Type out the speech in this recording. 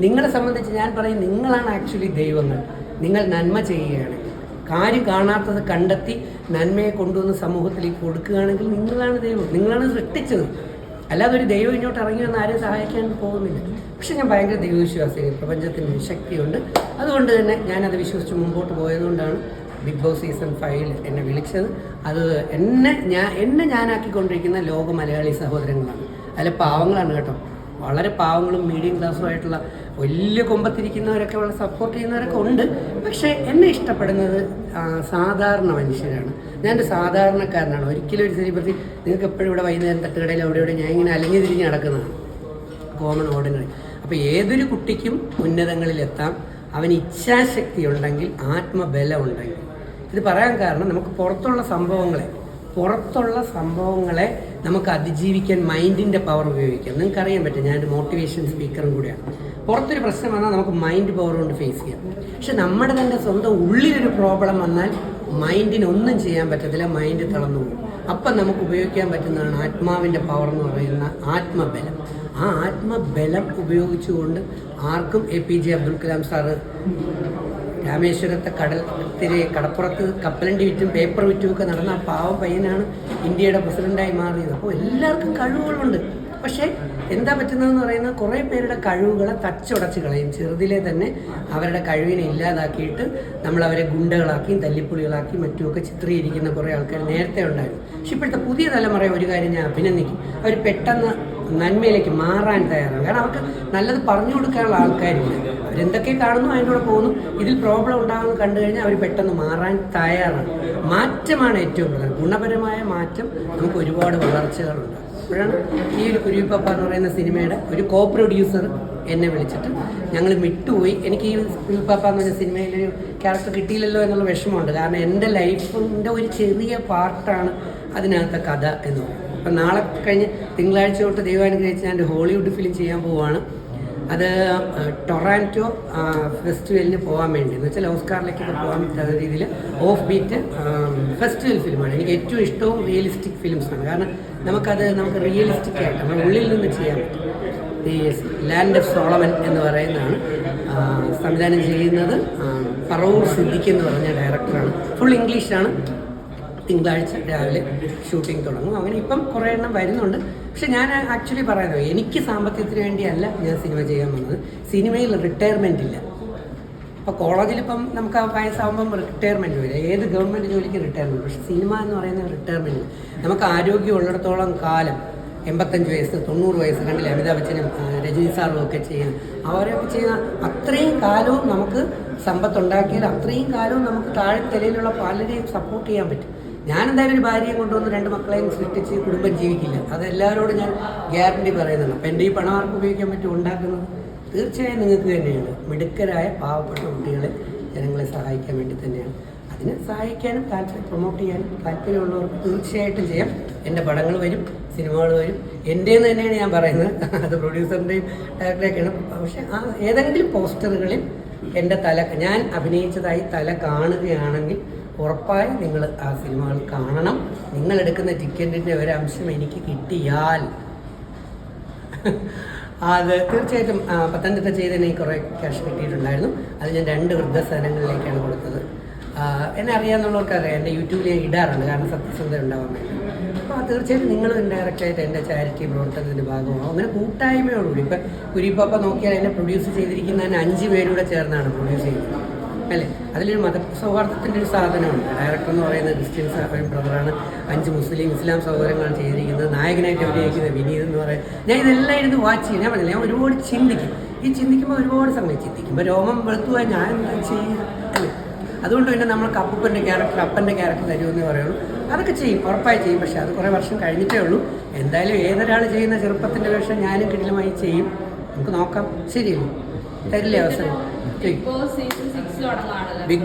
നിങ്ങളെ സംബന്ധിച്ച് ഞാൻ പറയും നിങ്ങളാണ് ആക്ച്വലി ദൈവങ്ങൾ. നിങ്ങൾ നന്മ ചെയ്യുകയാണ്. കാര്യം കാണാത്തത് കണ്ടെത്തി നന്മയെ കൊണ്ടുവന്ന് സമൂഹത്തിലേക്ക് കൊടുക്കുകയാണെങ്കിൽ നിങ്ങളാണ് ദൈവം. നിങ്ങളാണ് സൃഷ്ടിച്ചത്. അല്ലാതെ ഒരു ദൈവം ഇങ്ങോട്ട് ഇറങ്ങി വന്ന് ആരെയും സഹായിക്കാൻ പോകുന്നില്ല. പക്ഷെ ഞാൻ ഭയങ്കര ദൈവവിശ്വാസിയാണ്. പ്രപഞ്ചത്തിന് ശക്തിയുണ്ട്. അതുകൊണ്ട് തന്നെ ഞാനത് വിശ്വസിച്ച് മുമ്പോട്ട് പോയതുകൊണ്ടാണ് ബിഗ് ബോസ് സീസൺ ഫൈവിൽ എന്നെ വിളിച്ചത്. അത് എന്നെ ഞാൻ എന്നെ ഞാനാക്കിക്കൊണ്ടിരിക്കുന്ന ലോക മലയാളി സഹോദരങ്ങളാണ്. അല്ല പാവങ്ങളാണ് കേട്ടോ. വളരെ പാവങ്ങളും മീഡിയം ക്ലാസ്സും ആയിട്ടുള്ള വലിയ കൊമ്പത്തിരിക്കുന്നവരൊക്കെ വളരെ സപ്പോർട്ട് ചെയ്യുന്നവരൊക്കെ ഉണ്ട്. പക്ഷേ എന്നെ ഇഷ്ടപ്പെടുന്നത് സാധാരണ മനുഷ്യരാണ്. ഞാനൊരു സാധാരണക്കാരനാണ്. ഒരിക്കലും ഒരു സെലിബ്രിറ്റി നിങ്ങൾക്ക് എപ്പോഴും ഇവിടെ വൈകുന്നേരം തട്ടുകടയിൽ അവിടെ ഇവിടെ ഞാൻ ഇങ്ങനെ അലഞ്ഞു തിരിഞ്ഞ് നടക്കുന്നതാണ്. കോമൺ ഓർഡിനറി അപ്പോൾ ഏതൊരു കുട്ടിക്കും ഉന്നതങ്ങളിലെത്താം അവൻ ഇച്ഛാശക്തി ഉണ്ടെങ്കിൽ ആത്മബലം ഉണ്ടെങ്കിൽ. ഇത് പറയാൻ കാരണം നമുക്ക് പുറത്തുള്ള സംഭവങ്ങളെ പുറത്തുള്ള സംഭവങ്ങളെ നമുക്ക് അതിജീവിക്കാൻ മൈൻഡിന്റെ പവർ ഉപയോഗിക്കാം. നിങ്ങൾക്ക് അറിയാൻ പറ്റും ഞാനൊരു മോട്ടിവേഷൻ സ്പീക്കറും കൂടിയാണ്. പുറത്തൊരു പ്രശ്നം വന്നാൽ നമുക്ക് മൈൻഡ് പവർ കൊണ്ട് ഫേസ് ചെയ്യാം. പക്ഷെ നമ്മുടെ തന്നെ സ്വന്തം ഉള്ളിലൊരു പ്രോബ്ലം വന്നാൽ മൈൻഡിന് ഒന്നും ചെയ്യാൻ പറ്റത്തില്ല മൈൻഡ് തളർന്നു പോകും. അപ്പം നമുക്ക് ഉപയോഗിക്കാൻ പറ്റുന്നതാണ് ആത്മാവിന്റെ പവർ എന്ന് പറയുന്ന ആത്മബലം. ആ ആത്മബലം ഉപയോഗിച്ചുകൊണ്ട് ആർക്കും A P J Abdul Kalam sir രാമേശ്വരത്തെ കടൽ തിരെ കടപ്പുറത്ത് കപ്പലണ്ടി വിറ്റും പേപ്പർ വിറ്റും ഒക്കെ നടന്ന ആ പാവം പയ്യനാണ് ഇന്ത്യയുടെ പ്രസിഡന്റായി മാറിയത്. അപ്പോൾ എല്ലാവർക്കും കഴിവുകളുണ്ട്. പക്ഷേ എന്താ പറ്റുന്നതെന്ന് പറയുന്നത് കുറേ പേരുടെ കഴിവുകളെ തച്ചുടച്ച് കളയും. ചെറുതിലെ തന്നെ അവരുടെ കഴിവിനെ ഇല്ലാതാക്കിയിട്ട് നമ്മൾ അവരെ ഗുണ്ടകളാക്കിയും തല്ലിപ്പുളികളാക്കിയും മറ്റുമൊക്കെ ചിത്രീകരിക്കുന്ന കുറേ ആൾക്കാർ നേരത്തെ ഉണ്ടായിരുന്നു. പക്ഷെ ഇപ്പോഴത്തെ പുതിയ തലമുറയെ ഒരു കാര്യം ഞാൻ അഭിനന്ദിക്കും. അവർ പെട്ടെന്ന് നന്മയിലേക്ക് മാറാൻ തയ്യാറാണ്. കാരണം അവർക്ക് നല്ലത് പറഞ്ഞു കൊടുക്കാനുള്ള ആൾക്കാരില്ല. അവരെന്തൊക്കെ കാണുന്നു അതിന്റെ കൂടെ പോകുന്നു. ഇതിൽ പ്രോബ്ലം ഉണ്ടാകുമെന്ന് കണ്ടു കഴിഞ്ഞാൽ അവർ പെട്ടെന്ന് മാറാൻ തയ്യാറാണ്. മാറ്റമാണ് ഏറ്റവും പ്രധാനം. ഗുണപരമായ മാറ്റം നമുക്ക് ഒരുപാട് വളർച്ചകളുണ്ട്. അപ്പോഴാണ് ഈ ഒരു കുരുവിപ്പപ്പ എന്ന് പറയുന്ന സിനിമയുടെ ഒരു കോ പ്രൊഡ്യൂസർ എന്നെ വിളിച്ചിട്ട് ഞങ്ങൾ വിട്ടുപോയി. എനിക്ക് ഈ കുരുവിപ്പപ്പ എന്ന് പറഞ്ഞ സിനിമയിലൊരു ക്യാരക്ടർ കിട്ടിയില്ലല്ലോ എന്നുള്ള വിഷമമുണ്ട്. കാരണം എന്റെ ലൈഫിന്റെ ഒരു ചെറിയ പാർട്ടാണ് അതിനകത്തെ കഥ എന്ന് പറയുന്നത്. അപ്പം നാളെ കഴിഞ്ഞ് തിങ്കളാഴ്ച തൊട്ട് ദൈവാനുഗ്രഹിച്ച് ഞാൻ ഒരു ഹോളിവുഡ് ഫിലിം ചെയ്യാൻ പോവുകയാണ് അത് ടൊറാന്റോ ഫെസ്റ്റിവലിന് പോകാൻ വേണ്ടി. എന്ന് വെച്ചാൽ ഓസ്കാറിലേക്കൊക്കെ പോകാൻ പറ്റാത്ത രീതിയിൽ ഓഫ് ബീറ്റ് ഫെസ്റ്റിവൽ ഫിലിമാണ്. എനിക്ക് ഏറ്റവും ഇഷ്ടവും റിയലിസ്റ്റിക് ഫിലിംസാണ്. കാരണം നമുക്കത് നമുക്ക് റിയലിസ്റ്റിക് ആയിട്ട് നമ്മുടെ ഉള്ളിൽ നിന്ന് ചെയ്യാൻ പറ്റും. ലാൻഡ് ഓഫ് സോളമൻ എന്ന് പറയുന്നതാണ് സംവിധാനം ചെയ്യുന്നത്. പറവൂർ സിദ്ദിഖ് എന്ന് പറഞ്ഞ ഡയറക്ടറാണ്. ഫുൾ ഇംഗ്ലീഷാണ്. തിങ്കളാഴ്ച രാവിലെ ഷൂട്ടിംഗ് തുടങ്ങും. അങ്ങനെ ഇപ്പം കുറേ എണ്ണം വരുന്നുണ്ട്. പക്ഷെ ഞാൻ ആക്ച്വലി പറയുന്നത് എനിക്ക് സാമ്പത്തികത്തിന് വേണ്ടിയല്ല ഞാൻ സിനിമ ചെയ്യാൻ വന്നത്. സിനിമയിൽ റിട്ടയർമെന്റ് ഇല്ല. അപ്പോൾ കോളേജിൽ ഇപ്പം നമുക്ക് ആ വയസ്സാകുമ്പം റിട്ടയർമെന്റ് വരും. ഏത് ഗവൺമെന്റ് ജോലിക്ക് റിട്ടയർമെന്റ് പക്ഷെ സിനിമ എന്ന് പറയുന്നത് റിട്ടയർമെന്റ് നമുക്ക് ആരോഗ്യം ഉള്ളിടത്തോളം കാലം എൺപത്തഞ്ച് വയസ്സ് തൊണ്ണൂറ് വയസ്സ് കണ്ടില്ല അമിതാഭ് ബച്ചനും രജനി സാറും ഒക്കെ ചെയ്യുന്ന അവരൊക്കെ ചെയ്യുന്ന അത്രയും കാലവും നമുക്ക് സമ്പത്തുണ്ടാക്കിയാൽ അത്രയും കാലവും നമുക്ക് താഴെ തലയിലുള്ള പലരെയും സപ്പോർട്ട് ചെയ്യാൻ പറ്റും. ഞാൻ എന്തായാലും ഒരു ഭാര്യയെ കൊണ്ടുവന്ന് രണ്ട് മക്കളെയും സൃഷ്ടിച്ച് കുടുംബം ജീവിക്കില്ല. അത് എല്ലാവരോടും ഞാൻ ഗ്യാരണ്ടി പറയുന്നുണ്ട് അപ്പം എന്റെ ഈ പണം ആർക്ക് ഉപയോഗിക്കാൻ പറ്റും? ഉണ്ടാക്കുന്നത് തീർച്ചയായും നിങ്ങൾക്ക് തന്നെയാണ്. മിടുക്കരായ പാവപ്പെട്ട കുട്ടികളെ ജനങ്ങളെ സഹായിക്കാൻ വേണ്ടി തന്നെയാണ്. അതിനെ സഹായിക്കാനും താല്പര്യം പ്രൊമോട്ട് ചെയ്യാനും താല്പര്യമുള്ളവർക്ക് തീർച്ചയായിട്ടും ചെയ്യാം. എന്റെ പടങ്ങൾ വരും സിനിമകൾ വരും. എന്റേന്ന് തന്നെയാണ് ഞാൻ പറയുന്നത്. അത് പ്രൊഡ്യൂസറിന്റെയും ഡയറക്ടറേക്കാണ് പക്ഷേ ആ ഏതെങ്കിലും പോസ്റ്ററുകളിൽ എന്റെ തല ഞാൻ അഭിനയിച്ചതായി തല കാണുകയാണെങ്കിൽ ഉറപ്പായും നിങ്ങൾ ആ സിനിമകൾ കാണണം. നിങ്ങൾ എടുക്കുന്ന ടിക്കറ്റിന്റെ അംശം എനിക്ക് കിട്ടിയാൽ അത് തീർച്ചയായിട്ടും പത്തനംതിട്ട ചെയ്തതിന് എനിക്ക് കുറേ ക്യാഷ് കിട്ടിയിട്ടുണ്ടായിരുന്നു. അത് ഞാൻ രണ്ട് വൃദ്ധസദനങ്ങളിലേക്കാണ് കൊടുത്തത്. എന്നെ അറിയാമെന്നുള്ളവർക്ക് അറിയാം എന്റെ യൂട്യൂബിൽ ഞാൻ ഇടാറുണ്ട് കാരണം സത്യസന്ധത ഉണ്ടാവാൻ വേണ്ടി. അപ്പോൾ തീർച്ചയായിട്ടും നിങ്ങളും ഇൻഡയറക്റ്റായിട്ട് എന്റെ ചാരിറ്റി പ്രവർത്തനത്തിന്റെ ഭാഗമാകും അങ്ങനെ കൂട്ടായ്മയോടുകൂടി ഇപ്പം കുരിപ്പാപ്പ നോക്കിയാൽ എന്നെ പ്രൊഡ്യൂസ് ചെയ്തിരിക്കുന്നതിന് അഞ്ച് പേരൂടെ ചേർന്നാണ് പ്രൊഡ്യൂസ് ചെയ്യുന്നത് അല്ലേ? അതിലൊരു മത സൗഹാർദ്ദത്തിന്റെ ഒരു സാധനമുണ്ട്. ഡയറക്ടർ എന്ന് പറയുന്നത് ക്രിസ്ത്യൻ ബ്രദറാണ് അഞ്ച് മുസ്ലിം ഇസ്ലാം സഹോദരങ്ങളാണ് ചെയ്തിരിക്കുന്നത്. നായകനായിട്ട് അഭിനയിക്കുന്നത് വിനീത് എന്ന് പറയുന്നത് ഞാൻ ഇതെല്ലാം ഇരുന്ന് വാച്ച് ചെയ്യും. ഞാൻ പറഞ്ഞില്ല ഞാൻ ഒരുപാട് ചിന്തിക്കും. ഈ ചിന്തിക്കുമ്പോൾ ഒരുപാട് സമയം ചിന്തിക്കുമ്പോൾ രോമം വെളുത്തുവാൻ ഞാൻ എന്താ അല്ലേ? അതുകൊണ്ട് പിന്നെ നമ്മൾക്ക് അപ്പൂപ്പന്റെ ക്യാരക്ടർ അപ്പന്റെ ക്യാരക്ടർ തരുമെന്ന് പറയുള്ളൂ. അതൊക്കെ ചെയ്യും ഉറപ്പായി ചെയ്യും. പക്ഷേ അത് കുറേ വർഷം കഴിഞ്ഞിട്ടേ ഉള്ളൂ. എന്തായാലും ഏതൊരാൾ ചെയ്യുന്ന ചെറുപ്പത്തിന്റെ വേഷം ഞാനും കിടിലമായി ചെയ്യും. നമുക്ക് നോക്കാം. ശരിയല്ലേ? തരില്ലേ അവസരം? ചെയ്യും ബിഗ് ബോസ് സീസൺ സിക്സ് തുടങ്ങുകയാണല്ലോ ബിഗ്